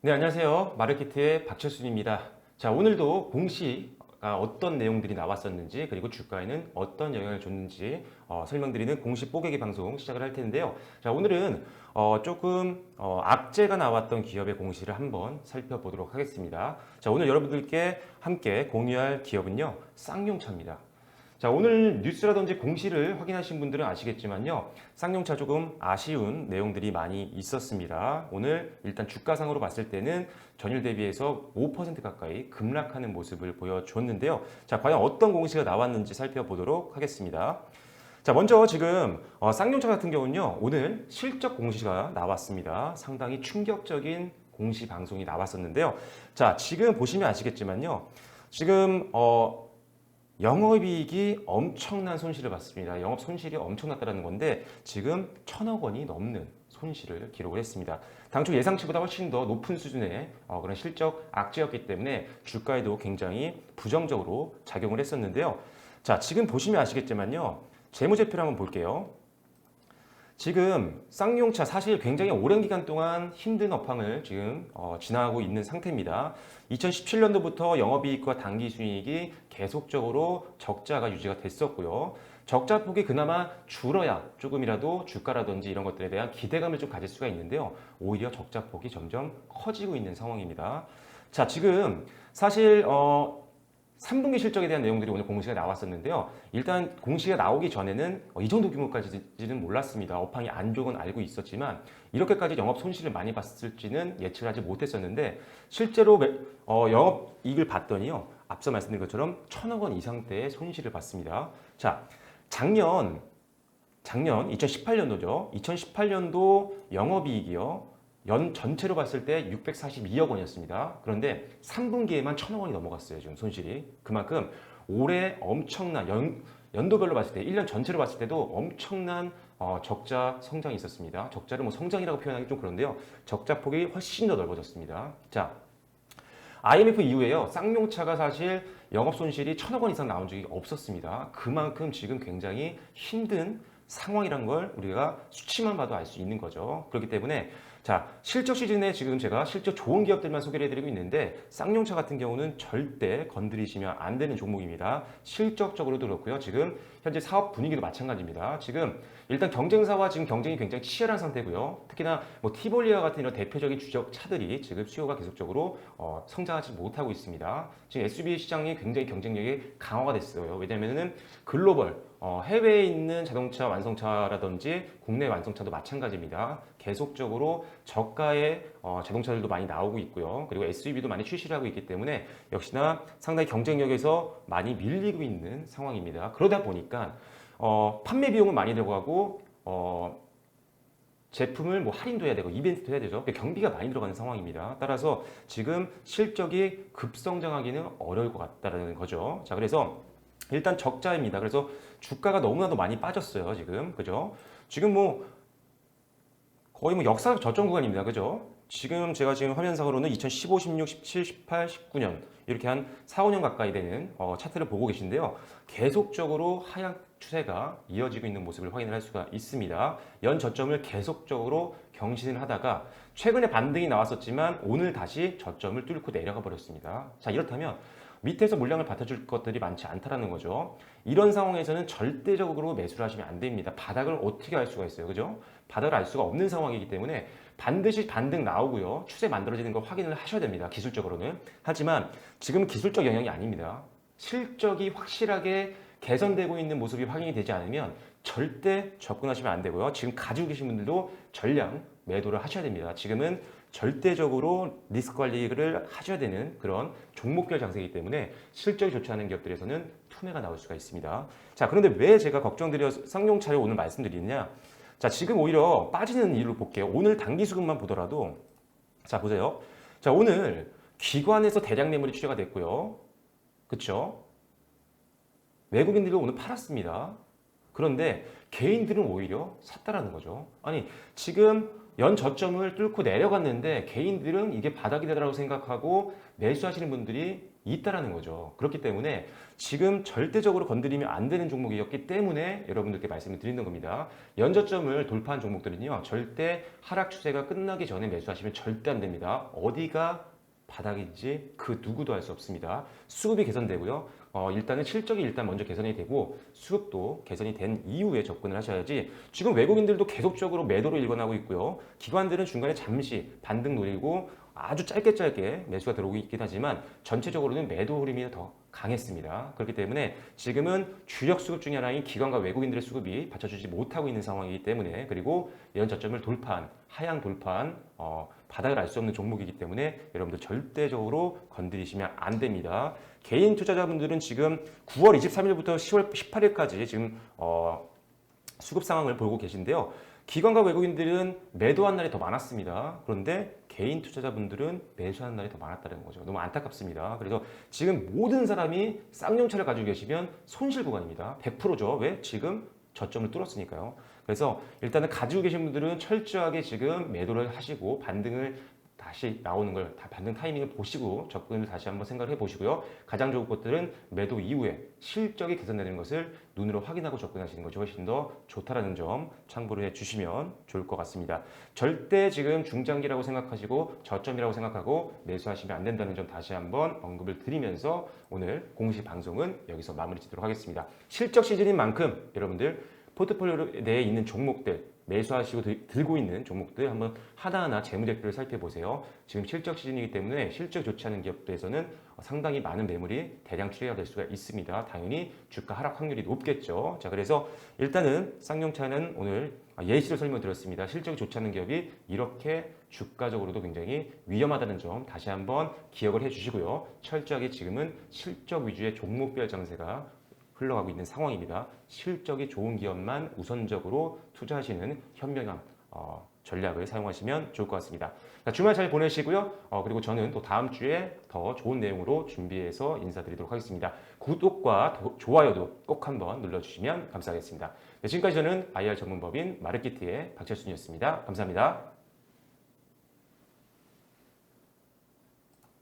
네, 안녕하세요. 마르키트의 박철순입니다. 자, 오늘도 공시가 어떤 내용들이 나왔었는지 그리고 주가에는 어떤 영향을 줬는지 어, 설명드리는 공시 뽀개기 방송 시작을 할 텐데요. 자, 오늘은 어, 조금 어, 악재가 나왔던 기업의 공시를 한번 살펴보도록 하겠습니다. 자, 오늘 여러분들께 함께 공유할 기업은요, 쌍용차입니다. 자, 오늘 뉴스라든지 공시를 확인하신 분들은 아시겠지만요. 쌍용차 조금 아쉬운 내용들이 많이 있었습니다. 오늘 일단 주가상으로 봤을 때는 전일 대비해서 5% 가까이 급락하는 모습을 보여줬는데요. 자, 과연 어떤 공시가 나왔는지 살펴보도록 하겠습니다. 자, 먼저 지금 어, 쌍용차 같은 경우는요. 오늘 실적 공시가 나왔습니다. 상당히 충격적인 공시 방송이 나왔었는데요. 자, 지금 보시면 아시겠지만요. 지금 어, 영업이익이 엄청난 손실을 봤습니다. 영업 손실이 엄청났다는 건데 지금 천억 원이 넘는 손실을 기록을 했습니다. 당초 예상치보다 훨씬 더 높은 수준의 어, 그런 실적 악재였기 때문에 주가에도 굉장히 부정적으로 작용을 했었는데요. 자, 지금 보시면 아시겠지만요. 재무제표를 한번 볼게요. 지금 쌍용차 사실 굉장히 오랜 기간 동안 힘든 업황을 지금 어, 지나가고 있는 상태입니다. 2017년도부터 영업이익과 당기순이익이 계속적으로 적자가 유지가 됐었고요. 적자 폭이 그나마 줄어야 조금이라도 주가라든지 이런 것들에 대한 기대감을 좀 가질 수가 있는데요. 오히려 적자 폭이 점점 커지고 있는 상황입니다. 자, 지금 사실 어, 3분기 실적에 대한 내용들이 오늘 공시가 나왔었는데요. 일단 공시가 나오기 전에는 어, 이 정도 규모까지는 몰랐습니다. 업황이 안 좋은 건 알고 있었지만 이렇게까지 영업 손실을 많이 봤을지는 예측을 하지 못했었는데 실제로 매- 어, 영업 이익을 봤더니요. 앞서 말씀드린 것처럼 천억 원 이상대의 손실을 봤습니다. 자, 작년 작년 2018년도죠. 2018년도 영업이익이요. 연 전체로 봤을 때 642억 원이었습니다. 그런데 3분기에만 천억 원이 넘어갔어요. 지금 손실이. 그만큼 올해 엄청난 연, 연도별로 봤을 때 1년 전체로 봤을 때도 엄청난 어, 적자 성장이 있었습니다. 적자를 뭐 성장이라고 표현하기 좀 그런데요. 적자 폭이 훨씬 더 넓어졌습니다. 자, IMF 이후에요. 쌍용차가 사실 영업 손실이 천억 원 이상 나온 적이 없었습니다. 그만큼 지금 굉장히 힘든 상황이란 걸 우리가 수치만 봐도 알 수 있는 거죠. 그렇기 때문에 자 실적 시즌에 지금 제가 실적 좋은 기업들만 소개를 해드리고 있는데 쌍용차 같은 경우는 절대 건드리시면 안 되는 종목입니다. 실적적으로도 그렇고요. 지금 현재 사업 분위기도 마찬가지입니다. 지금 일단 경쟁사와 지금 경쟁이 굉장히 치열한 상태고요. 특히나 뭐 티볼리아 같은 이런 대표적인 주적 차들이 지금 수요가 계속적으로 어, 성장하지 못하고 있습니다. 지금 SUV 시장이 굉장히 경쟁력이 강화가 됐어요. 왜냐면은 글로벌 어, 해외에 있는 자동차 완성차라든지 국내 완성차도 마찬가지입니다. 계속적으로 저가의 어, 자동차들도 많이 나오고 있고요. 그리고 SUV도 많이 출시를 하고 있기 때문에 역시나 상당히 경쟁력에서 많이 밀리고 있는 상황입니다. 그러다 보니까 어, 판매 비용은 많이 들어가고 어, 제품을 뭐 할인도 해야 되고 이벤트도 해야 되죠. 경비가 많이 들어가는 상황입니다. 따라서 지금 실적이 급성장하기는 어려울 것 같다는 거죠. 자, 그래서 일단 적자입니다. 그래서 주가가 너무나도 많이 빠졌어요. 지금 그죠? 지금 뭐 거의 뭐 역사적 저점 구간입니다. 그죠? 지금 제가 지금 화면상으로는 2015, 16, 17, 18, 19년 이렇게 한 4, 5년 가까이 되는 어, 차트를 보고 계신데요. 계속적으로 하향 추세가 이어지고 있는 모습을 확인을 할 수가 있습니다. 연 저점을 계속적으로 경신을 하다가 최근에 반등이 나왔었지만 오늘 다시 저점을 뚫고 내려가 버렸습니다. 자, 이렇다면 밑에서 물량을 받아줄 것들이 많지 않다라는 거죠. 이런 상황에서는 절대적으로 매수를 하시면 안 됩니다. 바닥을 어떻게 알 수가 있어요. 그죠? 바닥을 알 수가 없는 상황이기 때문에 반드시 반등 나오고요. 추세 만들어지는 걸 확인을 하셔야 됩니다. 기술적으로는. 하지만 지금 기술적 영향이 아닙니다. 실적이 확실하게 개선되고 있는 모습이 확인이 되지 않으면 절대 접근하시면 안 되고요. 지금 가지고 계신 분들도 전량 매도를 하셔야 됩니다. 지금은 절대적으로 리스크 관리를 하셔야 되는 그런 종목별 장세이기 때문에 실적이 좋지 않은 기업들에서는 투매가 나올 수가 있습니다. 자, 그런데 왜 제가 걱정드려서 쌍용차를 오늘 말씀드리느냐? 자, 지금 오히려 빠지는 이유를 볼게요. 오늘 단기 수급만 보더라도 자, 보세요. 자, 오늘 기관에서 대량 매물이 취재가 됐고요. 그쵸? 외국인들이 오늘 팔았습니다. 그런데 개인들은 오히려 샀다라는 거죠. 아니, 지금 연 저점을 뚫고 내려갔는데 개인들은 이게 바닥이 되라고 생각하고 매수하시는 분들이 있다라는 거죠. 그렇기 때문에 지금 절대적으로 건드리면 안 되는 종목이었기 때문에 여러분들께 말씀을 드리는 겁니다. 연저점을 돌파한 종목들은요, 절대 하락 추세가 끝나기 전에 매수하시면 절대 안 됩니다. 어디가 바닥인지 그 누구도 알 수 없습니다. 수급이 개선되고요. 어, 일단은 실적이 일단 먼저 개선이 되고 수급도 개선이 된 이후에 접근을 하셔야지 지금 외국인들도 계속적으로 매도를 일관하고 있고요. 기관들은 중간에 잠시 반등 노리고 아주 짧게 짧게 매수가 들어오고 있긴 하지만 전체적으로는 매도 흐름이 더 강했습니다. 그렇기 때문에 지금은 주력 수급 중에 하나인 기관과 외국인들의 수급이 받쳐주지 못하고 있는 상황이기 때문에 그리고 이런 저점을 돌파한 하향 돌파한 어, 바닥을 알 수 없는 종목이기 때문에 여러분들 절대적으로 건드리시면 안 됩니다. 개인 투자자분들은 지금 9월 23일부터 10월 18일까지 지금 어, 수급 상황을 보고 계신데요. 기관과 외국인들은 매도한 날이 더 많았습니다. 그런데 개인 투자자분들은 매수한 날이 더 많았다는 거죠. 너무 안타깝습니다. 그래서 지금 모든 사람이 쌍용차를 가지고 계시면 손실 구간입니다. 100%죠. 왜? 지금 저점을 뚫었으니까요. 그래서 일단은 가지고 계신 분들은 철저하게 지금 매도를 하시고 반등을 다시 나오는 걸 다 반등 타이밍을 보시고 접근을 다시 한번 생각을 해보시고요. 가장 좋은 것들은 매도 이후에 실적이 개선되는 것을 눈으로 확인하고 접근하시는 것이 훨씬 더 좋다라는 점 참고를 해주시면 좋을 것 같습니다. 절대 지금 중장기라고 생각하시고 저점이라고 생각하고 매수하시면 안 된다는 점 다시 한번 언급을 드리면서 오늘 공식 방송은 여기서 마무리 짓도록 하겠습니다. 실적 시즌인 만큼 여러분들 포트폴리오 내에 있는 종목들 매수하시고 들- 들고 있는 종목들 한번 하나하나 재무제표를 살펴보세요. 지금 실적 시즌이기 때문에 실적 좋지 않은 기업들에서는 상당히 많은 매물이 대량 출회가 될 수가 있습니다. 당연히 주가 하락 확률이 높겠죠. 자, 그래서 일단은 쌍용차는 오늘 예시를 설명드렸습니다. 실적이 좋지 않은 기업이 이렇게 주가적으로도 굉장히 위험하다는 점 다시 한번 기억을 해주시고요. 철저하게 지금은 실적 위주의 종목별 장세가 흘러가고 있는 상황입니다. 실적이 좋은 기업만 우선적으로 투자하시는 현명한 어, 전략을 사용하시면 좋을 것 같습니다. 자, 주말 잘 보내시고요. 어, 그리고 저는 또 다음 주에 더 좋은 내용으로 준비해서 인사드리도록 하겠습니다. 구독과 도- 좋아요도 꼭 한번 눌러주시면 감사하겠습니다. 네, 지금까지 저는 IR 전문법인 마르키트의 박철순이었습니다. 감사합니다.